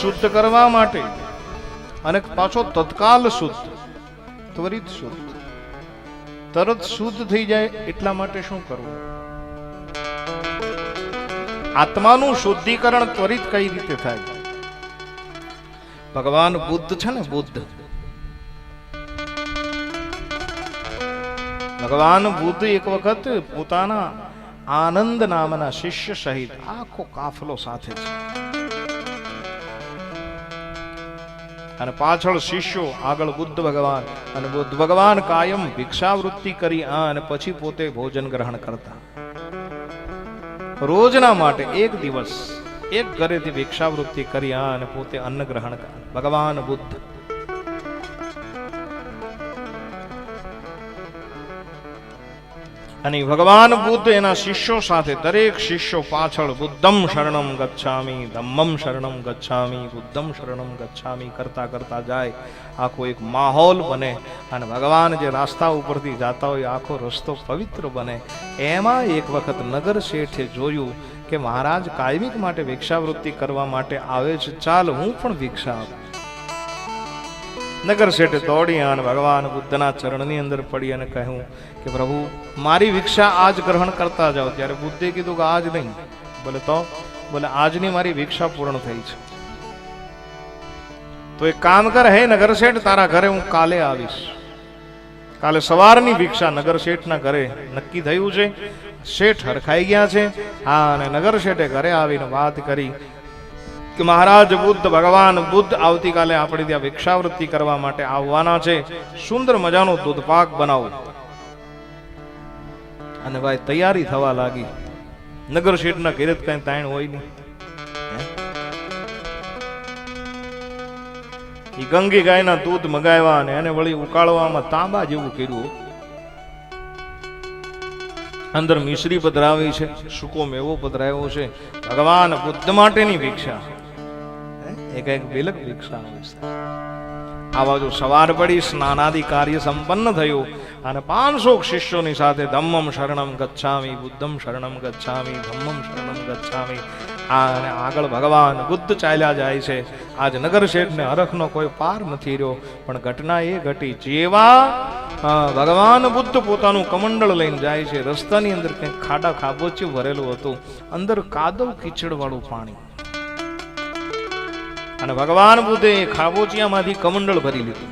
શુદ્ધ કરવા માટે અને પાછો તત્કાલ શુદ્ધ, ત્વરિત શુદ્ધ. તરત શુદ્ધ થઈ જાય એટલા માટે શું કરવું? આત્માનું શુદ્ધિકરણ ત્વરિત કઈ રીતે થાય? ભગવાન બુદ્ધ છે ને બુદ્ધ? ભગવાન બુદ્ધ એક વખત પોતાના આનંદ નામના શિષ્ય સહિત આખો કાફલો સાથે છે. અને પાછળ શિષ્યો આગળ બુદ્ધ ભગવાન અને બુદ્ધ ભગવાન કાયમ ભિક્ષાવૃત્તિ કરી આ અને પછી પોતે ભોજન ગ્રહણ કરતા. રોજના માટે એક દિવસ એક ઘરેથી ભિક્ષાવૃત્તિ કરી આ અને પોતે અન્ન ગ્રહણ કર. ભગવાન બુદ્ધ અને ભગવાન બુદ્ધ એના શિષ્યો સાથે દરેક શિષ્યો પાછળ બુદ્ધમ શરણમ ગચ્છામી, ધમ્મમ શરણમ ગચ્છામી, બુદ્ધમ શરણમ ગચ્છામી કરતા કરતા જાય. આખો એક માહોલ બને અને ભગવાન જે રાસ્તા ઉપરથી જાતા હોય, આખો રસ્તો પવિત્ર બને. એમાં એક વખત નગર શેઠે જોયું કે મહારાજ કાયમિક માટે ભિક્ષાવૃત્તિ કરવા માટે આવે છે. ચાલ હું પણ ભિક્ષા આપું. નગર શેઠ દોડી અને ભગવાન બુદ્ધના ચરણની અંદર પડી અને કહ્યું કે પ્રભુ મારી ભિક્ષા આજ ગ્રહણ કરતા જાઓ ત્યારે બુદ્ધે કીધું કે આજ નહીં બોલે તો બોલે આજની મારી ભિક્ષા પૂર્ણ થઈ છે તો એક કામ કર હે નગર શેઠ તારા ઘરે હું કાલે આવીશ કાલે સવારની ભિક્ષા નગર શેઠના ઘરે નક્કી થયું છે શેઠ હરખાઈ ગયા છે હા અને નગર શેઠે ઘરે આવીને વાત કરી કે મહારાજ, બુદ્ધ ભગવાન, બુદ્ધ આવતીકાલે આપણે ત્યાં ભિક્ષાવૃત્તિ કરવા માટે આવવાના છે. સુંદર મજાનો દૂધપાક બનાવો. અને ભાઈ, તૈયારી થવા લાગી. નગર શેઠના ઘેરે કઈ તાણ હોય નહીં. એ ગંગી ગાયના દૂધ મગાવ્યા અને એને વળી ઉકાળવામાં તાંબા જેવું કર્યું. અંદર મિશ્રી પધરાવી છે, સૂકો મેવો પધરાવ્યો છે. ભગવાન બુદ્ધ માટેની ભિક્ષા. એ કંઈક બેલક ભિક્ષા હોય છે. આ બાજુ સવાર પડી સ્નાનાદિ કાર્ય સંપન્ન થયું અને પાંચસો શિષ્યોની સાથે ધમ્મમ શરણમ ગચ્છામી, બુદ્ધમ શરણમ ગચ્છામી, ધમ્મમ શરણમ ગચ્છામી. અને આગળ ભગવાન બુદ્ધ ચાલ્યા જાય છે. આજ નગર શેઠને હરખનો કોઈ પાર નથી રહ્યો, પણ ઘટના એ ઘટી જેવા ભગવાન બુદ્ધ પોતાનું કમંડળ લઈને જાય છે. રસ્તાની અંદર કંઈક ખાડા ખાબોચી ભરેલું હતું. અંદર કાદવ કીચડવાળું પાણી. અને ભગવાન બુદ્ધે ખાબોચિયામાંથી કમંડળ ભરી લીધું.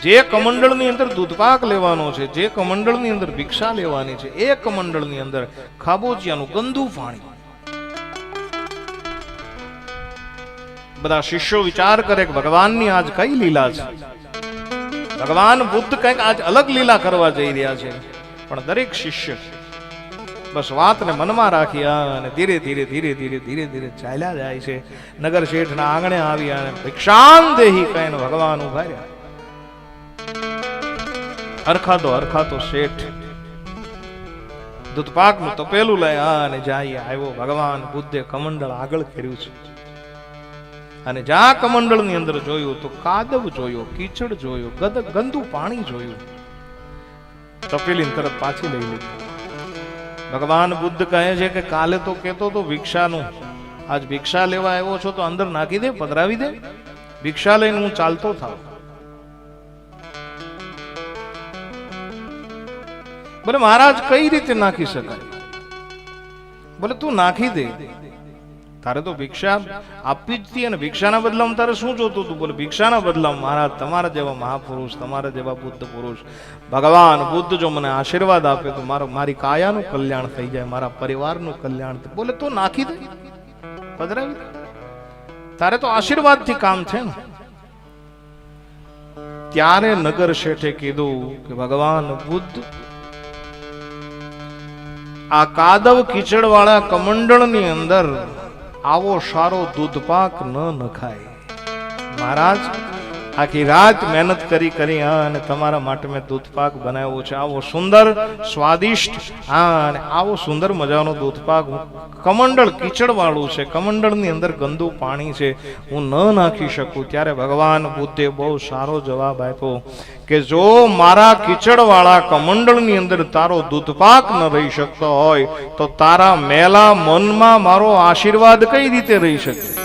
જે કમંડળની અંદર દૂધપાક લેવાનો છે, જે કમંડળની અંદર ભિક્ષા લેવાની છે, એ કમંડળની અંદર ખાબોચિયાનું ગંદુ પાણી. બધા શિષ્યો વિચાર કરે કે ભગવાનની આજ કઈ લીલા છે? ભગવાન બુદ્ધ કંઈક આજ અલગ લીલા કરવા જઈ રહ્યા છે. પણ દરેક શિષ્ય બસ વાતને મનમાં રાખી અને ધીરે ધીરે ધીરે ધીરે ધીરે ધીરે ચાલ્યા જાય છે. નગર શેઠના આંગણે આવી અને ભિક્ષાન દેહી કહીને ભગવાન ઉભાર્યા અરખાતો અરખાતો શેઠ દૂધપાકનું તપેલું લઈ અને જાય આવ્યો. ભગવાન બુદ્ધે કમંડળ આગળ કર્યું છે. અને જ્યાં કમંડળની અંદર જોયું તો કાદવ જોયો, કીચડ જોયો ગદ ગંદુ પાણી જોયું. તપેલી તરત પાછી લઈ લીધી. ભગવાન બુદ્ધ કહે છે કે કાલે તો કેતો તો ભિક્ષાનું. આજ ભિક્ષા લેવા આવ્યો છો તો અંદર નાખી દે, પધરાવી દે. ભિક્ષા લઈને હું ચાલતો થાવ બોલે, મહારાજ, કઈ રીતે નાખી શકાય? બોલે, તું નાખી દે. તારે તો ભિક્ષા આપવી જ હતી અને ભિક્ષાના બદલામાં તારે શું જોતું હતું? બોલે, ભિક્ષાના બદલામાં મહારાજ તમારા જેવા મહાપુરુષ, તમારા જેવા બુદ્ધ પુરુષ. ભગવાન, બુદ્ધ જો મને આશીર્વાદ આપે તો મારો, મારી કાયાનું કલ્યાણ થઈ જાય, મારા પરિવારનું કલ્યાણ બોલે, તો નાખી દે. પધરાવી તારે તો આશીર્વાદથી કામ છે ને. ત્યારે નગર શેઠે કીધું કે, ભગવાન, બુદ્ધ, આ કાદવ કીચડવાળા કમંડળની અંદર આવો સારો દૂધપાક ન નખાય. મહારાજ આખી રાત મહેનત કરી કરી હા અને તમારા માટે મેં દૂધપાક બનાવ્યો છે. આવો સુંદર, સ્વાદિષ્ટ, હા, અને આવો સુંદર મજાનો દૂધપાક. કમંડળ કીચડવાળું છે. કમંડળની અંદર ગંદુ પાણી છે. હું ન નાખી શકું. ત્યારે ભગવાન બુદ્ધે બહુ સારો જવાબ આપ્યો કે જો મારા કીચડવાળા કમંડળની અંદર તારો દૂધપાક ન રહી શકતો હોય, તો તારા મેલા મનમાં મારો આશીર્વાદ કઈ રીતે રહી શકે?